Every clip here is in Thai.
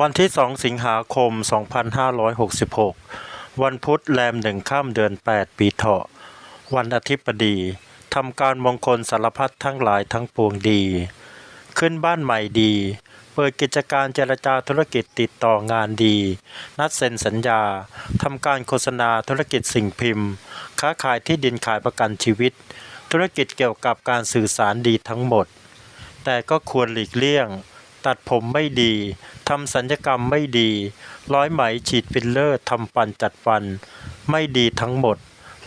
วันที่ 2 สิงหาคม 2566 วันพุธแรมหนึ่งข้ามเดือน 8 ปีเถาะ วันอาทิตย์ดีทำการมงคลสารพัดทั้งหลายทั้งปวงดี ขึ้นบ้านใหม่ดี เปิดกิจการเจรจาธุรกิจติดต่องานดี นัดเซ็นสัญญา ทำการโฆษณาธุรกิจสิ่งพิมพ์ ค้าขายที่ดินขายประกันชีวิต ธุรกิจเกี่ยวกับการสื่อสารดีทั้งหมด แต่ก็ควรหลีกเลี่ยง ตัดผมไม่ดีทำสัญญกรรมไม่ดี ร้อยไหมฉีดฟิลเลอร์ทำฟันจัดฟัน ไม่ดีทั้งหมด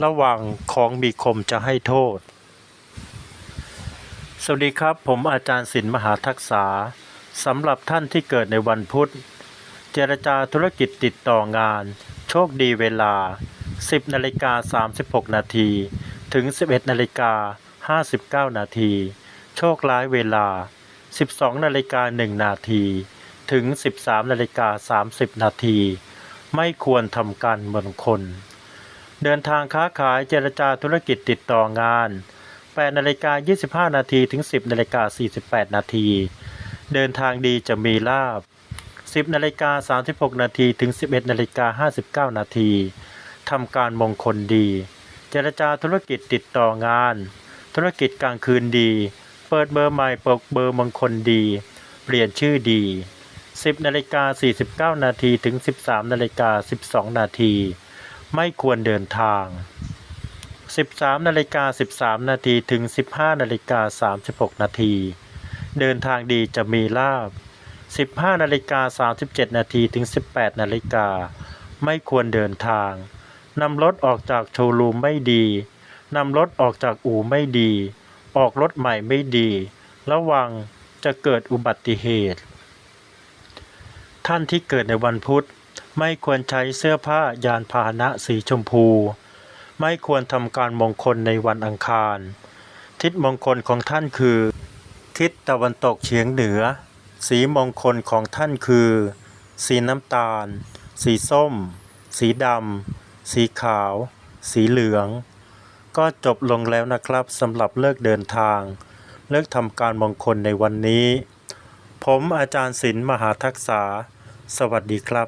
ระวังของมีคมจะให้โทษ สวัสดีครับ ผมอาจารย์ศิลป์มหาทักษาสำหรับท่านที่เกิดในวันพุธ เจรจาธุรกิจติดต่องาน โชคดีเวลา 10นาฬิกา36นาทีถึง 11นาฬิกา59นาที โชคร้ายเวลา 12นาฬิกา1นาที ถึง 13นาฬิกา30 นาที ไม่ควรทำการมงคลเดินทางค้าขายเจรจาธุรกิจติดต่องาน8นาฬิกา25 นาทีถึง 10นาฬิกา48 นาที เดินทางดีจะมีลาบ 10นาฬิกา36 นาทีถึง 11นาฬิกา59 นาทีทำการมงคลดี เจรจาธุรกิจติดต่องาน ธุรกิจกลางคืนดี เปิดเบอร์ใหม่เปิดเบอร์มงคลดี เปลี่ยนชื่อดี 10นาฬิกา49 นาทีถึง 13นาฬิกา12 นาทีไม่ควรเดินทาง 13นาฬิกา13 นาทีถึง 15นาฬิกา36 นาทีเดินทางดีจะมีลาบ 15นาฬิกา37 นาทีถึง 18นาฬิกาไม่ควรเดินทางนำรถออกจากโชว์รูมไม่ดีนำรถออกจากอู่ไม่ดี ออกรถใหม่ไม่ดี ระวังจะเกิดอุบัติเหตุ ท่านที่เกิดในวันพุธ ไม่ควรใช้เสื้อผ้ายานพาหนะสีชมพู ไม่ควรทำการมงคลในวันอังคาร ทิศมงคลของท่านคือ ทิศตะวันตกเฉียงเหนือ สีมงคลของท่านคือ สีน้ำตาล สีส้ม สีดำ สีขาว สีเหลือง ก็จบลงแล้วนะครับสำหรับเลิกเดินทาง เลิกทำการมงคลในวันนี้ ผมอาจารย์ศิลป์มหาทักษา สวัสดีครับ